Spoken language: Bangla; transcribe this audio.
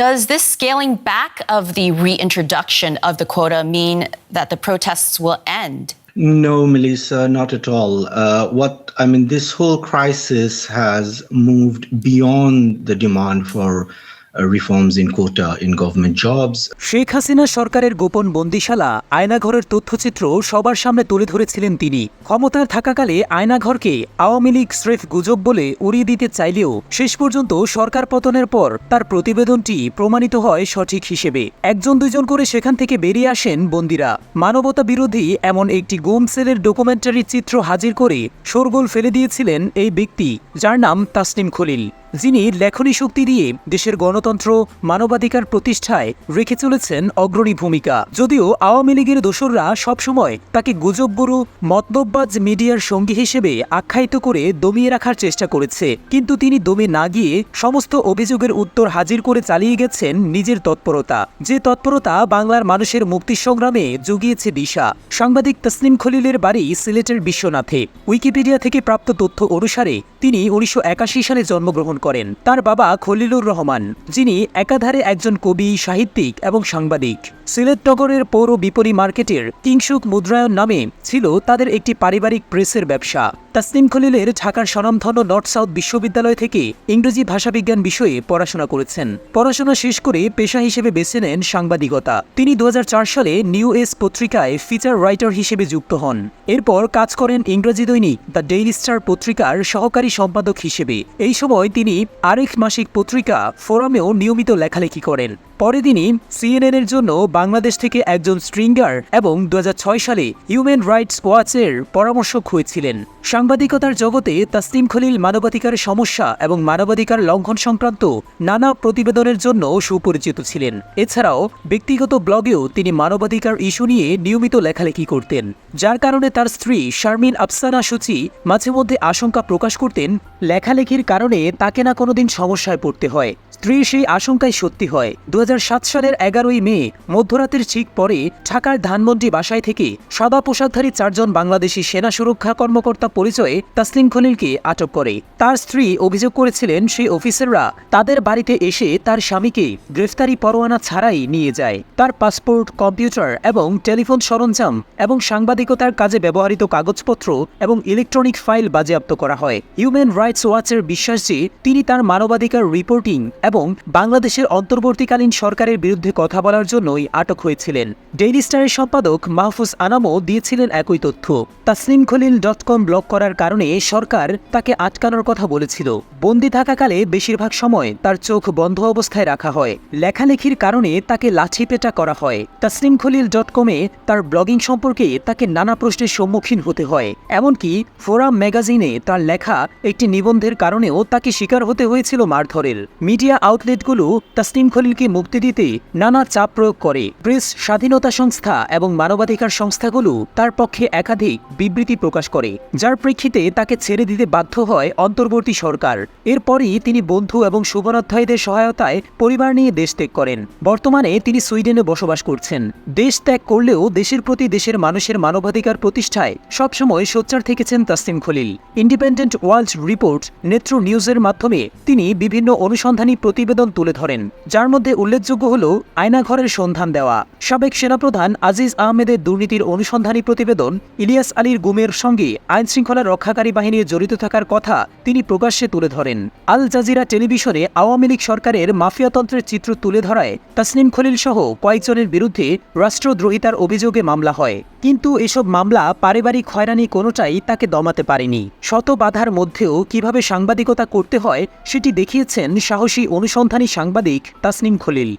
Does this scaling back of the reintroduction of the quota mean that the protests will end? No, Melissa, not at all. Uh, what I mean, this whole crisis has moved beyond the demand for reforms in quota in government jobs. Sheikh Hasina সরকারের গোপন বন্দিশালা, আয়নাঘরের তথ্যচিত্র সবার সামনে তুলে ধরেছিলেন তিনি। ক্ষমতার থাকাকালে আয়নাঘরকে আওয়ামী লীগ স্রেফ গুজব বলে উড়িয়ে দিতে চাইলেও শেষ পর্যন্ত সরকার পতনের পর তার প্রতিবেদনটি প্রমাণিত হয় সঠিক হিসেবে। একজন দুজন করে সেখান থেকে বেরিয়ে আসেন বন্দিরা। মানবতা বিরোধী এমন একটি গুম সেলের ডকুমেন্টারি চিত্র হাজির করে শোরগোল ফেলে দিয়েছিলেন এই ব্যক্তি, যার নাম তাসনিম খলিল। যিনি লেখনী শক্তি দিয়ে দেশের গণতন্ত্র, মানবাধিকার প্রতিষ্ঠায় রেখে চলেছেন অগ্রণী ভূমিকা। যদিও আওয়ামী লীগের দোসররা সবসময় তাকে গুজববরু মতলববাজ মিডিয়ার সঙ্গী হিসেবে আখ্যায়িত করে দমিয়ে রাখার চেষ্টা করেছে। কিন্তু তিনি দমে না গিয়ে সমস্ত অভিযোগের উত্তর হাজির করে চালিয়ে গেছেন নিজের তৎপরতা। যে তৎপরতা বাংলার মানুষের মুক্তি সংগ্রামে জুগিয়েছে দিশা। সাংবাদিক তসলিম খলিলের বাড়ি সিলেটের বিশ্বনাথে। উইকিপিডিয়া থেকে প্রাপ্ত তথ্য অনুসারে তিনি উনিশশো একাশি সালে জন্মগ্রহণ করেন। তার বাবা খলিলুর রহমান, যিনি একাধারে একজন কবি, সাহিত্যিক এবং সাংবাদিক। সিলেট নগরের পৌর বিপণী মার্কেটের কিংসুক মুদ্রায়ন নামে ছিল তাদের একটি পারিবারিক প্রেসের ব্যবসা। তাসনিম খলিলের ঢাকার স্বনামধন্য নর্থ সাউথ বিশ্ববিদ্যালয় থেকে ইংরেজি ভাষাবিজ্ঞান বিষয়ে পড়াশোনা করেছেন। পড়াশোনা শেষ করে পেশা হিসেবে বেছে নেন সাংবাদিকতা। তিনি দু হাজার চার সালে নিউ এস পত্রিকায় ফিচার রাইটার হিসেবে যুক্ত হন। এরপর কাজ করেন ইংরেজি দৈনিক দ্য ডেইলি স্টার পত্রিকার সহকারী সম্পাদক হিসেবে। এই সময় তিনি আরেক মাসিক পত্রিকা ফোরামেও নিয়মিত লেখালেখি করেন। পরে তিনি সিএনএনের জন্য বাংলাদেশ থেকে একজন স্ট্রিঙ্গার এবং দু হাজার ছয় সালে হিউম্যান রাইটস ওয়াচের পরামর্শক হয়েছিলেন। সাংবাদিকতার জগতে তাসলিম খলিল মানবাধিকার সমস্যা এবং মানবাধিকার লঙ্ঘন সংক্রান্ত নানা প্রতিবেদনের জন্য সুপরিচিত ছিলেন। এছাড়াও ব্যক্তিগত ব্লগেও তিনি মানবাধিকার ইস্যু নিয়ে নিয়মিত লেখালেখি করতেন। যার কারণে তার স্ত্রী শারমিন আফসানা সূচি মাঝে মধ্যে আশঙ্কা প্রকাশ করতেন, লেখালেখির কারণে তাকে না কোনোদিন সমস্যায় পড়তে হয়। স্ত্রীর সেই আশঙ্কাই সত্যি হয়। দু সালের এগারোই মে, মধ্যরাতের ঠিক পরে ঢাকার ধানমন্ডি বাসায় থেকে সাদা পোশাকধারী চারজন বাংলাদেশি সেনা সুরক্ষা কর্মকর্তা পরিচয়ে তাসলিম খলিলকে আটক করে। তার স্ত্রী অভিযোগ করেছিলেন, সেই অফিসাররা তাদের বাড়িতে এসে তার স্বামীকে গ্রেফতারি পরোয়ানা ছাড়াই নিয়ে যায়। তার পাসপোর্ট, কম্পিউটার এবং টেলিফোন সরঞ্জাম এবং সাংবাদিকতার কাজে ব্যবহৃত কাগজপত্র এবং ইলেকট্রনিক ফাইল বাজেয়াপ্ত করা হয়। হিউম্যান রাইটস ওয়াচের বিশ্বাস যে তিনি তার মানবাধিকার রিপোর্টিং এবং বাংলাদেশের অন্তর্বর্তীকালীন সরকারের বিরুদ্ধে কথা বলার জন্যই আটক হয়েছিলেন। ডেইলি স্টারের সম্পাদক মাহফুজ আনামও দিয়েছিলেন একই তথ্য। Taslim Khalil dot com block করার কারণে সরকার তাকে আটকানোর কথা বলেছিল। বন্দি থাকাকালে বেশিরভাগ সময় তার চোখ বন্ধ অবস্থায় রাখা হয়। লেখালেখির কারণে তাকে লাঠিপেটা করা হয়। তাসলিম খলিল ডট কমে তার ব্লগিং সম্পর্কে তাকে নানা প্রশ্নের সম্মুখীন হতে হয়। এমনকি ফোরাম ম্যাগাজিনে তার লেখা একটি নিবন্ধের কারণেও তাকে শিকার হতে হয়েছিল মারধরের। মিডিয়া আউটলেটগুলো তাসলিম খলিলকে মুক্তি দিতে নানা চাপ প্রয়োগ করে। প্রেস, স্বাধীনতা সংস্থা এবং মানবাধিকার সংস্থাগুলো তার পক্ষে একাধিক বিবৃতি প্রকাশ করে, যার প্রেক্ষিতে তাকে ছেড়ে দিতে বাধ্য হয় অন্তর্বর্তী সরকার। এরপরই তিনি বন্ধু এবং শুভনাধ্যায়ীদের সহায়তায় পরিবার নিয়ে দেশ ত্যাগ করেন। বর্তমানে তিনি সুইডেনে বসবাস করছেন। দেশ ত্যাগ করলেও দেশের প্রতি দেশের মানুষের মানবাধিকার প্রতিষ্ঠায় সবসময় সোচ্চার থেকেছেন Taslim Khalil. Independent world report Netra নিউজের মাধ্যমে তিনি বিভিন্ন অনুসন্ধানী প্রতিবেদন তুলে ধরেন, যার মধ্যে উল্লেখযোগ্য হল আয়নাঘরের সন্ধান দেওয়া। সাবেক সেনাপ্রধান আজিজ আহমেদের দুর্নীতির অনুসন্ধানী প্রতিবেদন ইলিয়াস আলীর গুমের সঙ্গে আইনশৃঙ্খলা রক্ষাকারী বাহিনীর জড়িত থাকার কথা তিনি প্রকাশ্যে তুলে ধরেন। আল জাজিরা টেলিভিশনে আওয়ামী লীগ সরকারের মাফিয়াতন্ত্রের চিত্র তুলে ধরায় তাসনিম খলিল সহ কয়েকজনের বিরুদ্ধে রাষ্ট্রদ্রোহিতার অভিযোগে মামলা হয়। কিন্তু এসব মামলা পারিবারিক হয়রানি কোনোটাই তাকে দমাতে পারেনি। শত বাধার মধ্যেও কীভাবে সাংবাদিকতা করতে হয় সেটি দেখিয়েছেন সাহসী অনুসন্ধানী সাংবাদিক তাসনিম খলিল।